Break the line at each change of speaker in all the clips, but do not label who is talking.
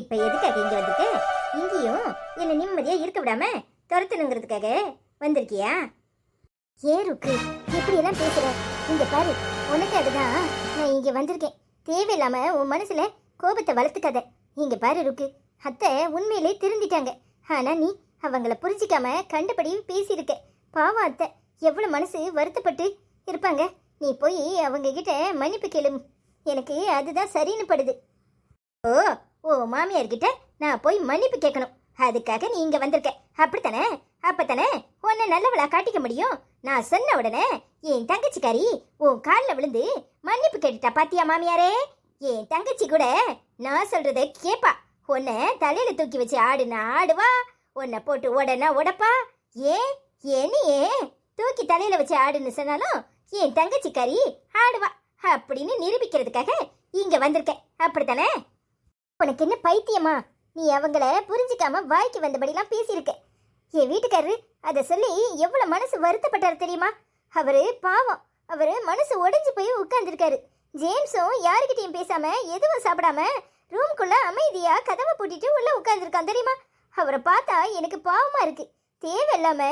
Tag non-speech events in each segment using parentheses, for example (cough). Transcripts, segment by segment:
இப்ப எதுக்காக இங்க வந்திருக்க? இங்கேயும் என்ன நிம்மதியா இருக்க விடாம துரத்தணுங்கிறதுக்காக வந்திருக்கியா? ஏருக்கு எப்படி எல்லாம் பேசுற? இங்க பாரு உனக்காக தான் நான் இங்க வந்திருக்கேன். தேவையில்லாம உன் மனசுல கோபத்தை வளர்த்துக்காத. இங்க பாரு ருக்கு அத்தை உண்மையிலே திருந்திட்டாங்க. ஆனா நீ அவங்கள புரிஞ்சிக்காம கண்டபடி பேசியிருக்க. பாவம் அத்தை எவ்வளவு மனசு வருத்தப்பட்டு இருப்பாங்க? நீ போய் அவங்க கிட்ட மன்னிப்பு கேளு. எனக்கு அதுதான் சரின்னு படுது. ஓ ஓ மாமியார்கிட்ட நான் போய் மன்னிப்பு கேட்கணும். அதுக்காக நீ இங்கே வந்திருக்க. அப்படித்தானே? அப்பத்தானே? உன்னை நல்லவளா காட்டிக்க முடியும்? நான் சொன்ன உடனே என் தங்கச்சிக்காரி உன் காலில் விழுந்து மன்னிப்பு கேட்டுட்டா பாத்தியா மாமியாரே? என் தங்கச்சி கூட நான் சொல்றத கேப்பா. உன்னை தலையில தூக்கி வச்சு ஆடுனா ஆடுவா. உன்னை போட்டு உடனா உடப்பா ஏன் ஏன்னு தூக்கி தலையில வச்சு ஆடுன்னு சொன்னாலும் என் தங்கச்சிக்காரி ஆடுவா. அப்படின்னு நிரூபிக்கிறதுக்காக இங்க வந்திருக்க. அப்படித்தானே? உனக்கு என்ன பைத்தியமா? நீ அவங்கள புரிஞ்சிக்காம வாய்க்கு வந்தபடிலாம் பேசியிருக்க. என் வீட்டுக்காரரு அதை சொல்லி எவ்வளோ மனசு வருத்தப்பட்டார் தெரியுமா? அவரு பாவம். அவர் மனசு உடைஞ்சு போய் உட்காந்துருக்காரு ஜேம்ஸும் யாருக்கிட்டையும் பேசாம எதுவும் சாப்பிடாம ரூம்குள்ள அமைதியா கதவை பூட்டிட்டு உள்ள உட்காந்துருக்கான் தெரியுமா? அவரை பார்த்தா எனக்கு பாவமா இருக்கு. தேவையில்லாம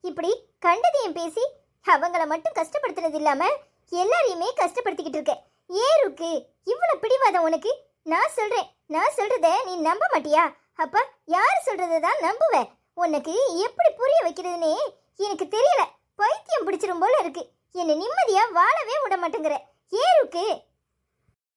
இப்படி கண்டதையும் பேசி அவங்கள மட்டும் கஷ்டப்படுத்துனது இல்லாம எல்லாரையுமே கஷ்டப்படுத்திக்கிட்டு இருக்க. ஏருக்கு இவ்வளவு பிடிவாதம் உனக்கு? நான் சொல்றேன். நான் சொல்றத நீ நம்ப மாட்டியா? அப்ப யார் சொல்றத தான் நம்புவேன்? உனக்கு எப்படி புரிய வைக்கிறதுனே எனக்கு தெரியல. பைத்தியம் பிடிச்சிரும் போல இருக்கு. என்னை நிம்மதியா வாழவே விட மாட்டேங்கிற. ஏருக்கு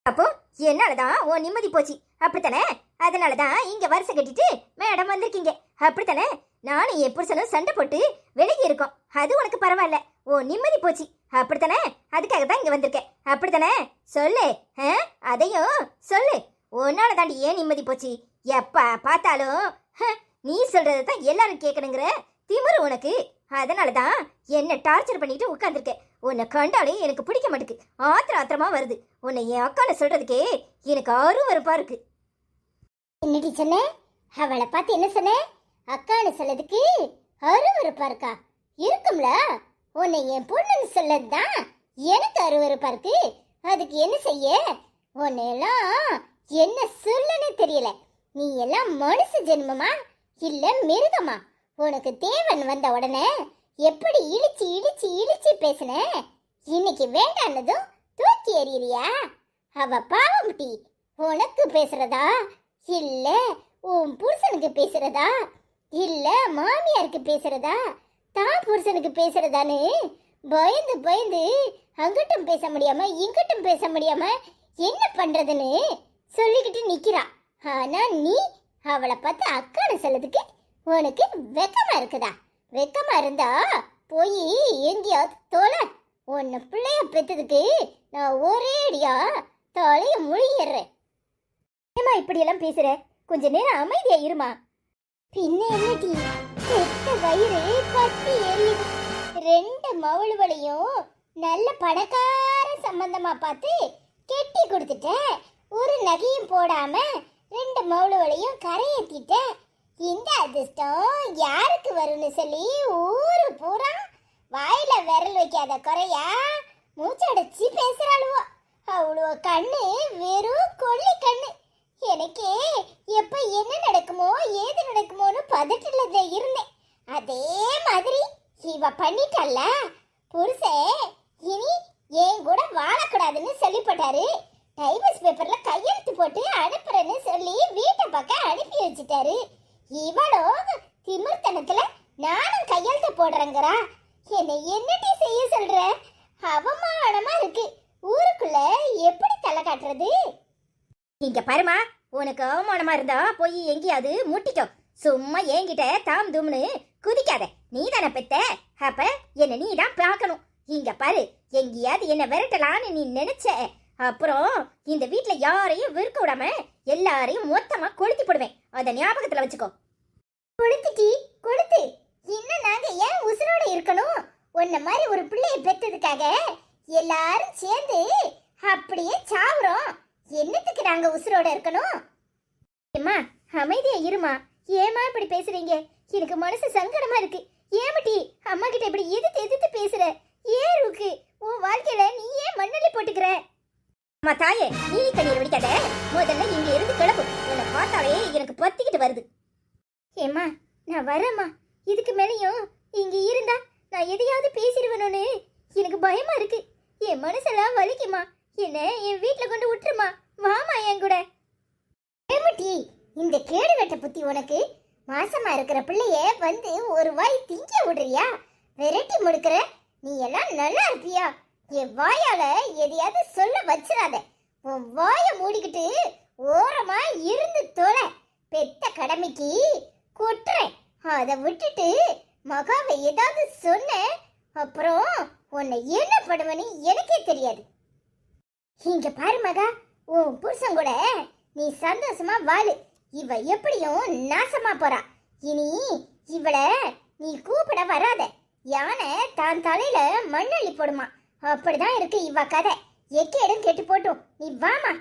அப்போ என்னாலதான் உன் நிம்மதி போச்சு. அப்படித்தானே? அதனாலதான் இங்க வரிசை கட்டிட்டு மேடம் வந்திருக்கீங்க. அப்படித்தானே? நானும் என் புருஷனும் சண்டை போட்டு விலகி இருக்கோம். அது உனக்கு பரவாயில்ல. ஓ நிம்மதி போச்சு. அப்படித்தானே? அதுக்காக தான் இங்க வந்திருக்கேன். அப்படித்தானே? சொல்லு. ஆ? அதையும் சொல்லு. உன்னால தாண்டி ஏன் நிம்மதி போச்சு? எப்பா பார்த்தாலும் ஹ, நீ சொல்கிறத தான் எல்லாரும் கேட்கணுங்கிற திமிரு உனக்கு. அதனால தான் என்ன டார்ச்சர் பண்ணிட்டு உட்காந்துருக்க உன்னை கண்டாலே எனக்கு பிடிக்க மாட்டேக்கு. ஆத்திர ஆத்திரமா வருது. உன்னை என் அக்கான சொல்றதுக்கே எனக்கு அருவருப்பா இருக்கு. என்னடி சொன்ன? அவளை பார்த்து என்ன சொன்ன? அக்கான்னு சொல்லதுக்கு அருவருப்பா இருக்கா? இருக்கும்ல. உன்னை என் பொண்ணுன்னு சொல்லதுதான் எனக்கு அருவருப்பா இருக்கு. அதுக்கு என்ன செய்ய? உன்னையெல்லாம் என்ன சொல்லன்னு தெரியல. நீ எல்லாம் மனுஷ ஜென்மமா? இல்ல மிருகமா? உனக்கு தேவன் வந்த உடனே எப்படி இழிச்சு இழிச்சு இழிச்சு பேசுன? இன்னைக்கு வேண்டானதும் தூக்கி எறியறியா? அவ பாவம்டி உனக்கு பேசுறதா? இல்ல உன் புருஷனுக்கு பேசுறதா? இல்ல மாமியாருக்கு பேசுறதா? தான் புருஷனுக்கு பேசுறதான்னு பயந்து பயந்து அங்கிட்டும் பேச முடியாம இங்கிட்டும் பேச முடியாம என்ன பண்றதுன்னு? சொல்லிக்கிட்டு நிக்கிறா. ஆனா நீ அவளை பார்த்து அக்கான்னு சொல்லதுக்கு உனக்கு வெக்கமா இருக்குதா? வெக்கமா இருந்தா போய் எங்கேயாவது தோல. உன்னை பிள்ளைய பெத்ததுக்கு நான் ஒரே அடியா தலைய முழுகிறேன் ஏமா இப்படியெல்லாம் பேசுற? கொஞ்ச நேரம் அமைதியா இருமா. பின்ன என்னடி பெத்த வயிறு பட்டி எரியுது. ரெண்டு மவளுவளையும் நல்ல பணக்கார சம்பந்தமா பார்த்து கெட்டி கொடுத்துட்டேன். ஒரு நகையும் போடாம ரெண்டு மவளுவளையும் கரையேத்திட்டேன் இந்த அதிர்ஷ்டம் யாருக்கு வரும்னு சொல்லி ஊரு பூரா வாயில விரல் வைக்காத குறையா? மூச்சடைச்சி பேசுறாளுவோ. அவ்வளோ கண்ணு வெறும் கொள்ளி கண்ணு. எனக்கே எப்ப என்ன நடக்குமோ ஏது நடக்குமோன்னு பதட்டத்துல இருந்தேன். அதே மாதிரி இவ பண்ணிட்டல்ல புருஷே இனி என் கூட வாழக்கூடாதுன்னு சொல்லிப்பட்டாரு. டைவர்ஸ் பேப்பர்ல கையெழுத்து போட்டு அனுப்புறேன்னு சொல்லி வீட்டை பக்கம் அனுப்பி வச்சுட்டாரு. இவளோ திமிர்த்தனத்துல நானும் கையெழுத்து போடுறேங்கிறா. என்னை என்னடி செய்ய சொல்ற? அவமானமா இருக்கு. ஊருக்குள்ள எப்படி தலை காட்டுறது? நீங்க பாருமா உனக்கு அவமானமா இருந்தா போய் எங்கேயாவது முட்டிக்கோ. சும்மா என்கிட்ட தாம் தும்னு குதிக்காத. நீ தானே பெத்த. அப்ப என்ன நீ தான் பார்க்கணும். இங்க பாரு எங்கேயாவது என்ன விரட்டலான்னு நீ நினைச்ச அப்புறம் இந்த வீட்டுல யாரையும் விற்க விடாம எல்லாரையும் மொத்தமா கொளுத்தி போடுவேன். அத ஞாபகத்துல வச்சுக்கோ. கொளுத்துட்டி கொளுத்து. இன்னும் நாங்க ஏன் உசுரோட இருக்கணும்? உன்ன மாதிரி ஒரு பிள்ளைய பெத்ததுக்காக எல்லாரும் சேர்ந்து அப்படியே சாவுறோம். என்னத்துக்கு நாங்க உசுரோட இருக்கணும்? அம்மா அமைதியா இருமா. ஏமா இப்படி பேசுறீங்க? எனக்கு மனசு சங்கடமா இருக்கு. ஏமட்டி அம்மா கிட்ட இப்படி எதிர்த்து எதிர்த்து பேசுற? ஏன் இருக்கு உன் வாழ்க்கையில நீ ஏன் மண்ணள்ளி போட்டுக்கிற? அம்மா தாயே நீ கண்ணீர் வடிக்காத முதல்ல இங்க இருந்து கிளம்பு. என்னை பார்த்தாலே எனக்கு பத்திக்கிட்டு வருது. ஏம்மா நான் வரேம்மா. இதுக்கு மேலேயும் இங்க இருந்தா நான் எதையாவது பேசிடுவேணும்னு எனக்கு பயமா இருக்கு. என் மனசெல்லாம் வலிக்குமா? என்ன என் வீட்டில் கொண்டு விட்டுருமா? வாமா என் கூட. ஏமட்டி இந்த கேடு வெட்ட புத்தி உனக்கு? மாசமா இருக்கிற பிள்ளைய வந்து ஒரு வாய் திங்க விடுறியா? விரட்டி முடுக்கிற? நீ எல்லாம் நல்லா இருப்பியா? என் வாயால எதையாவது சொல்ல வச்சிடாத. உன் வாய மூடிக்கிட்டு ஓரமா இருந்து தொலை. பெத்த கடமைக்கு கொட்டுறேன். அதை விட்டுட்டு மகாவை ஏதாவது சொன்ன அப்புறம் உன்னை என்ன பண்ணுவேன்னு எனக்கே தெரியாது. இங்க பாரு மகா உன் புருஷன் கூட நீ சந்தோஷமா வாழு. இவ எப்படியும் நாசமா போறா. இனி இவளை நீ கூப்பிட வராத. யானை தான் தலையில மண்ணள்ளி போடுமா. அப்படிதான் இருக்கு இவ கதை. எக்கேடும் கெட்டு போட்டும். நீ வாமா.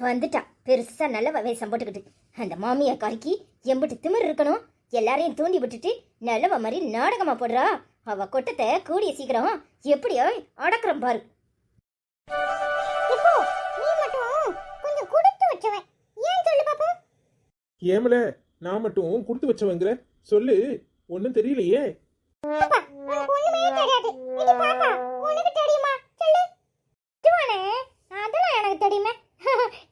வந்துட்டா. பெருசா நல்ல வேஷம் போட்டுக்கிட்டு. அந்த மாமியா காய்க்கு எம்பிட்டு திமிர் இருக்கணும். எல்லாரையும் தூண்டி விட்டுட்டு நல்லவ மாதிரி நாடகமா போடுறா. அவ கொட்டத்தை கூடிய சீக்கிரம் எப்படியோ அடக்குறோம் பாரு. நீ மட்டும் கொஞ்சம் கொடுத்து வச்சவன். ஏன் சொல்லு பாப்போம்?
ஏமல நான் மட்டும் கொடுத்து வச்சவங்கிற. சொல்லு ஒன்றும் தெரியலையே
பாப்பா உனக்கு ஒண்ணுமே தெரியாது இது பாப்பா உனக்கு தெரியுமா சொல்லு ஜுவானே அதெல்லாம் எனக்கு தெரியுமே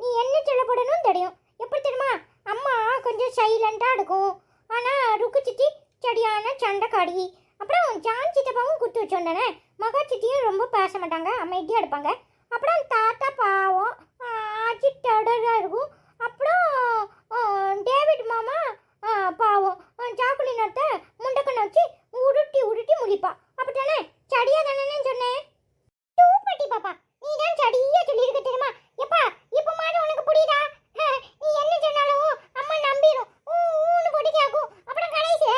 நீ என்ன சொல்ல போடணும் தெரியும் எப்படி தெரியுமா அம்மா கொஞ்சம் சைலண்டா இருக்கும் ஆனா ருக்கு சித்தி சரியான சண்டைக்காடி அப்புறம் ஜான் சித்தப்பாவும் குத்து வச்சோண்டனே மகா சித்தியும் ரொம்ப பேச மாட்டாங்க அமைதியாக இருப்பாங்க. அப்புறம் தாத்தா பாவம் ஆச்சி இருக்கும். அப்புறம் டேவிட் மாமா பாவம் சாக்குலின் அத்தை முண்டக்கண்ணை வச்சு உருட்டி உருட்டி முழிப்பா. அப்படித்தானே சடியா தானே சொன்னேன் தூப்பட்டி பாப்பா நீ தான் சடியா சொல்லியிருக்க தெரியுமா எப்பா இப்ப மாதிரி உனக்கு புரியுதா ஹ, நீ என்ன சொன்னாலும் அம்மா நம்பிடும் ஊன்னு போட்டு கேட்கும் அப்புறம் கடைசியில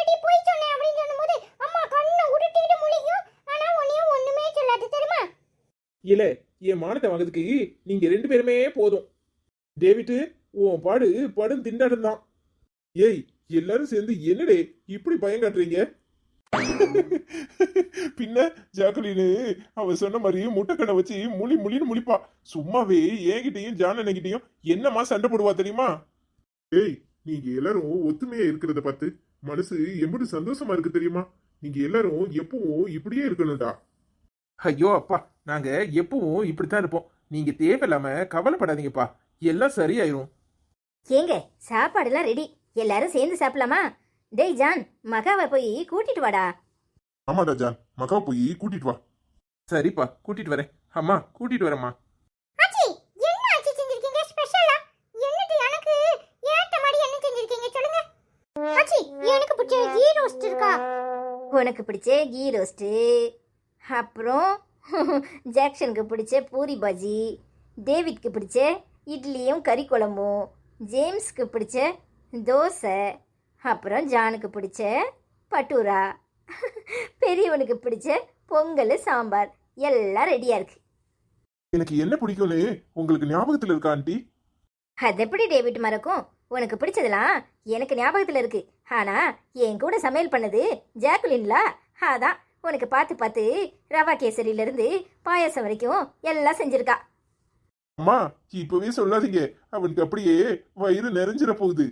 எடி போய் சொன்னேன் அப்படின்னு சொல்லும்போது அம்மா கண்ணை உருட்டிட்டு முழிக்கும் ஆனா உன்னையும் ஒண்ணுமே சொல்லாது தெரியுமா
இல்ல என் மானத்தை வாங்குறதுக்கு நீங்க ரெண்டு பேருமே போதும். டேவிட்டு உன் பாடு படும் திண்டாட்டம் தான். ஏய் எல்லாரும் சேர்ந்து என்னடே இப்படி பயம் காட்டுறீங்க? பின்ன ஜாக்குலின்னு அவ சொன்ன மாதிரி முட்டைக்கடை வச்சு முழி முழின்னு முழிப்பா. சும்மாவே என்கிட்டயும் ஜானகிட்டையும் என்னமா சண்டை போடுவா தெரியுமா? ஏய் நீங்க எல்லாரும் ஒத்துமையா இருக்கிறத பார்த்து மனசு எப்படி சந்தோஷமா இருக்கு தெரியுமா? நீங்க எல்லாரும் எப்பவும் இப்படியே இருக்கணும்டா. ஐயோ அப்பா. நாங்க எப்பவும் இப்படித்தான் இருப்போம். நீங்க தேவையில்லாம கவலைப்படாதீங்கப்பா. எல்லாம் சரியாயிரும்.
ஏங்க சாப்பாடுலாம் ரெடி எல்லாரும் சேர்ந்து சாப்பிடலாமா? டேய் ஜான் மகாவை போய் கூட்டிட்டு வாடா.
ஆமாடா ஜான். மகா போய் கூட்டிட்டு வா.
சரிப்பா கூட்டிட்டு வரேன். அம்மா கூட்டிட்டு வரேம்மா.
ஆச்சி என்ன ஆச்சி செஞ்சிருக்கீங்க? ஸ்பெஷலா என்னது எனக்கு? ஏத்த மாதிரி என்ன செஞ்சிருக்கீங்க? சொல்லுங்க. ஆச்சி எனக்கு பிடிச்ச கீ ரோஸ்ட் இருக்கா? உனக்கு பிடிச்ச கீ ரோஸ்ட் அப்புறம் (laughs) ஜாக்சனுக்கு பிடிச்ச பூரி பாஜி டேவிட்க்கு பிடிச்ச இட்லியும் கறி குழம்பும் ஜேம்ஸ்க்கு பிடிச்ச தோசை அப்புறம் ஜானுக்கு பிடிச்ச பட்டூரா (laughs) பெரியவனுக்கு பிடிச்ச பொங்கல் சாம்பார். எல்லாம் ரெடியா இருக்கு.
எனக்கு என்ன பிடிக்கும்னு உங்களுக்கு ஞாபகத்துல இருக்கா ஆண்டி?
அது எப்படி டேவிட் மறக்கும்? உனக்கு பிடிச்சதெல்லாம் எனக்கு ஞாபகத்துல இருக்கு. ஆனா என் கூட சமையல் பண்ணது ஜாக்குலின்ல? அதான். உனக்கு பார்த்து பார்த்து ரவா கேசரியில இருந்து பாயாசம் வரைக்கும் எல்லாம் செஞ்சிருக்கா.
அம்மா இப்பவே சொல்லாதீங்க. அவனுக்கு அப்படியே வயிறு நிறைஞ்சிட போகுது.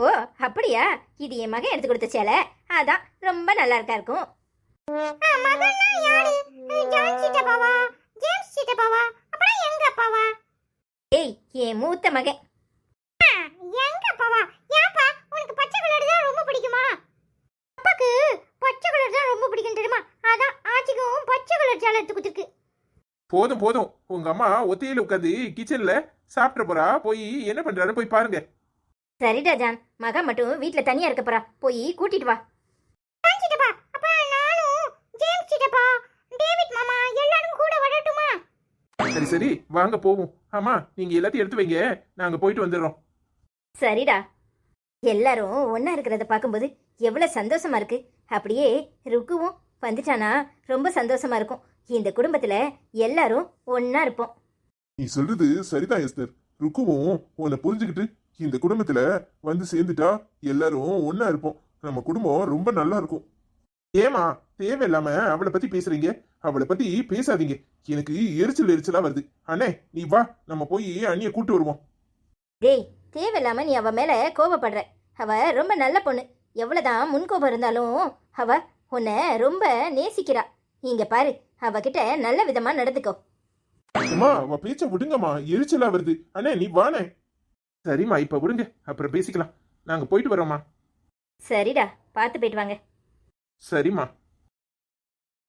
ஓ அப்படியா? இது என் மகன் எடுத்து கொடுத்த சேலை. அதான் ரொம்ப நல்லா இருக்கா இருக்கும். ஏய் என் மூத்த மகன் எங்க அப்பாவா ஏப்பா உனக்கு பச்சை கலர் தான் ரொம்ப பிடிக்குமா அப்பாக்கு பச்சை கலர் தான் ரொம்ப பிடிக்கும் தெரியுமா அதான் ஆச்சிக்கும் சேலை எடுத்து கொடுத்துருக்கு.
போதும் போதும். உங்க அம்மா ஒத்தையில உட்காந்து கிச்சன்ல சாப்பிட போறா. போய் என்ன பண்றாரு போய் பாருங்க.
சரிடா ஜான் மகா மட்டும் வீட்ல தனியா இருக்க போறா. போய் கூட்டிட்டு வா. சித்தப்பா அப்ப நானும் ஜேம்ஸ் சித்தப்பா டேவிட் மாமா எல்லாரும் கூட வரட்டுமா?
சரி சரி. வாங்க போவோம். ஆமா நீங்க எல்லாத்தையும் எடுத்து வைங்க. நாங்க போயிட்டு வந்துடுறோம்.
சரிடா. எல்லாரும் ஒண்ணா இருக்கிறத பார்க்கும்போது எவ்வளவு சந்தோஷமா இருக்கு. அப்படியே ருக்குவும் வந்துட்டானா. ரொம்ப சந்தோஷமா இருக்கும். இந்த குடும்பத்துல எல்லாரும் ஒண்ணா இருப்போம்.
நீ சொல்றது சரிதான் எஸ்தர். ருக்குவும் உன்னை புரிஞ்சுக்கிட்டு இந்த குடும்பத்துல வந்து சேர்ந்துட்டா எல்லாரும் ஒண்ணா இருப்போம். நம்ம குடும்பம் ரொம்ப நல்லா இருக்கும்.
ஏமா தேவையில்லாம அவளை பத்தி பேசுறீங்க? அவளை பத்தி பேசாதீங்க. எனக்கு எரிச்சல் எரிச்சலா வருது. அண்ணே நீ வா. நம்ம போய் அண்ணிய கூட்டு வருவோம்.
டேய் தேவையில்லாம நீ அவ மேல கோபப்படுற அவ ரொம்ப நல்ல பொண்ணு. எவ்வளவுதான் முன்கோபம் இருந்தாலும் அவ உன்னை ரொம்ப நேசிக்கிறா. இங்க பாரு அவகிட்ட நல்ல விதமா நடந்துக்கோ.
அம்மா அவ பேச்ச விடுங்கம்மா. எரிச்சலா வருது. அண்ணே நீ வானே. சரிம்மா இப்ப விடுங்க. அப்புறம் பேசிக்கலாம். நாங்க போயிட்டு வரோம்மா.
சரிடா பார்த்து போயிட்டு வாங்க.
சரிம்மா.